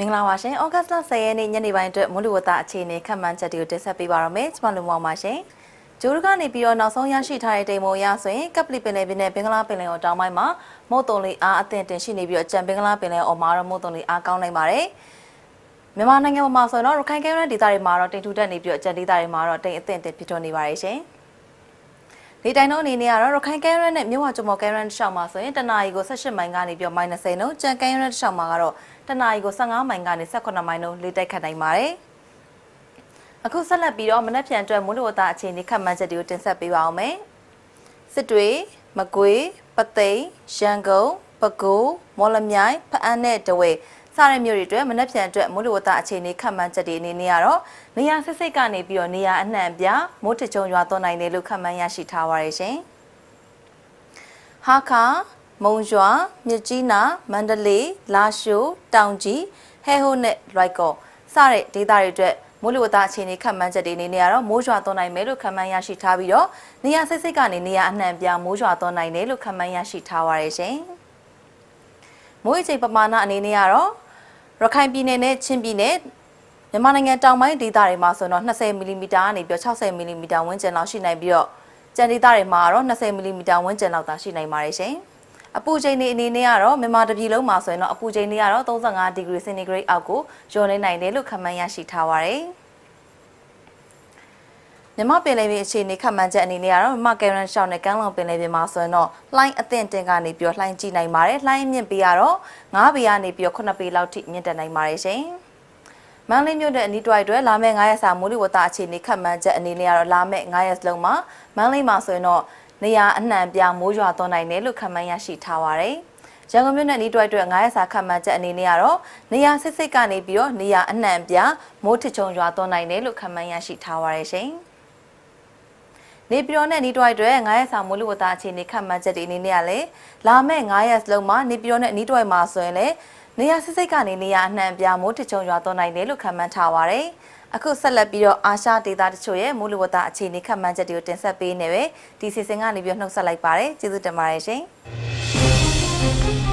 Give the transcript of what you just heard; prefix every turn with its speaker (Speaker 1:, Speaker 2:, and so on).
Speaker 1: မင်္ဂလာပါရှင်။ဩဂတ်စ်လ10ရက်နေ့ညနေပိုင်းအတွက်မွန်လူဝတာအခြေအနေခန့်မှန်းချက်တွေကိုတင်ဆက်ပေးပါရမယ်။ကျွန်မလူမောင်ပါရှင်။ဂျိုးရကနေပြီးတော့နောက်ဆုံးရရှိထားတဲ့တိမ်မုံရဆိုရင်ကပ်ပလီပင်လယ်ပြင်နဲ့ဘင်္ဂလားပင်လယ်အော်တောင်ပိုင်းမှာမုတ်တုံလေးအားအသင့်တင်ရှိနေပြီးတော့ကြံဘင်္ဂလားပင်လယ်အော်မှာတော့မုတ်တုံလေးအားကောင်းနိုင်ပါတယ်။မြန်မာနိုင်ငံမှာဆိုရင်တော့ရခိုင်ကဲရန်ဒေသတွေမှာတော့တိမ်ထူတက်နေပြီးတော့ကြံဒေသတွေမှာတော့တိမ်အသင့်တင်ဖြစ်ထွန်းနေပါတယ်ရှင်။ ဒီတိုင်းတော့အနေနဲ့ကတော့ရခိုင်ကဲရန်နဲ့မြို့ဝကျမော်ကဲရန်တစ်လျှောက်မှာဆိုရင်တနာရီကို18မိုင်ကနေပြီးတော့ -30 နှုန်းကြံကဲရန်တစ်လျှောက်မှာကတော့တနာရီကို15မိုင်ကနေ18မိုင်နှုန်းလေးတိုက်ခတ်နိုင်ပါတယ်။အခုဆက်လက်ပြီးတော့မနက်ဖြန်အတွက်မွန်းလိုဝတာအခြေအနေခန့်မှန်းချက်တွေကိုတင်ဆက်ပေးပါအောင်မယ်။စစ်တွေမကွေးပသိမ်ရန်ကုန်ပဲခူးမော်လမြိုင်ဖအံးနဲ့တဝဲ စတဲ့မြို့တွေအတွက်မနက်ဖြန်အတွက်မွန်းလိုဝတာအခြေအနေခန့်မှန်းချက်တွေအနေနဲ့ကတော့နေရာစစ်စစ်ကနေပြီးတော့နေရာအနှံ့အပြားမိုးထချုံရွာသွန်းနိုင်တယ်လို့ခန့်မှန်းရရှိထားပါရရှင်။ဟာခါမုံရွာမြစ်ကြီးနာမန္တလေးလာရှိုးတောင်ကြီးဟဲဟိုနဲ့လွိုက်ကောစတဲ့ဒေသတွေအတွက်မိုးလေဝသအခြေအနေခန့်မှန်းချက်တွေအနေနဲ့ကတော့မိုးရွာသွန်းနိုင်မယ်လို့ခန့်မှန်းရရှိထားပြီးတော့နေရာစိတ်စိတ်ကနေနေရာအနှံ့ပြားမိုးရွာသွန်းနိုင်တယ်လို့ခန့်မှန်းရရှိထားပါရရှင်။ မိုးအချိန်ပမာဏအနေနဲ့ကတော့ရခိုင်ပြည်နယ်နဲ့ချင်းပြည်နယ်မြန်မာနိုင်ငံတောင်ပိုင်းဒေသတွေမှာဆိုတော့20မီလီမီတာကနေပြီးတော့60မီလီမီတာဝန်းကျင်လောက်ရှိနိုင်ပြီးတော့ကြံဒေသတွေမှာတော့20မီလီမီတာဝန်းကျင်လောက်သာရှိနိုင်ပါတယ်ရှင်။အပူချိန်တွေအနေနဲ့ကတော့မြန်မာတပြည်လုံးမှာဆိုရင်တော့အပူချိန်တွေကတော့35ဒီဂရီစင်တီဂရိတ်အောက်ကိုလျော်နေနိုင်တယ်လို့ခန့်မှန်းရရှိထားပါတယ်။ မြမပင်လယ်ပြင်အခြေအနေခန့်မှန်းချက်အနေနဲ့ကတော့မြမကယ်ရန်ရှောင်းနဲ့ကမ်းလွန်ပင်လယ်ပြင်မှာဆိုရင်တော့လှိုင်းအသင့်တင်ကနေပြီးတော့လှိုင်းကြည့်နိုင်ပါတယ်။လှိုင်းအမြင့်ပေးကတော့9ပေကနေပြီးတော့9ပေလောက်ထိမြင့်တက်နိုင်ပါတယ်ရှင်။မန္တလေးမြို့နယ်အနီးတစ်ဝိုက်အတွက်လာမယ့်9ရက်စာမိုးလေဝသအခြေအနေခန့်မှန်းချက်အနေနဲ့ကတော့လာမယ့်9ရက်စလုံးမှာမန္တလေးမှာဆိုရင်တော့နေရာအနှံ့ပြမိုးရွာသွန်းနိုင်တယ်လို့ခန့်မှန်းရရှိထားပါတယ်။ရန်ကုန်မြို့နယ်ဤတွိုက်အတွက်9ရက်စာခန့်မှန်းချက်အနေနဲ့ကတော့နေရာစစ်စစ်ကနေပြီးတော့နေရာအနှံ့ပြမိုးထချုံရွာသွန်းနိုင်တယ်လို့ခန့်မှန်းရရှိထားပါရရှင်။ နေပြည်တော်နဲ့နီးတွိုက်အတွက်9ရက်စာမိုးလေဝသအခြေအနေခန့်မှန်းချက်တွေအနေနဲ့ကလည်းလာမယ့်9ရက်စလုံးမှာနေပြည်တော်နဲ့နီးတွိုက်မှာဆိုရင်လည်းနေရာစစ်စစ်ကနေနေရာအနှံ့ပြမိုးထချုံရွာသွန်းနိုင်တယ်လို့ခန့်မှန်းထားပါရယ်။အခုဆက်လက်ပြီးတော့အာရှဒေသတချို့ရဲ့မိုးလေဝသအခြေအနေခန့်မှန်းချက်တွေကိုတင်ဆက်ပေးနေပဲဒီစီစဉ်ကနေပြီးနှုတ်ဆက်လိုက်ပါတယ်ကျေးဇူးတင်ပါတယ်ရှင်။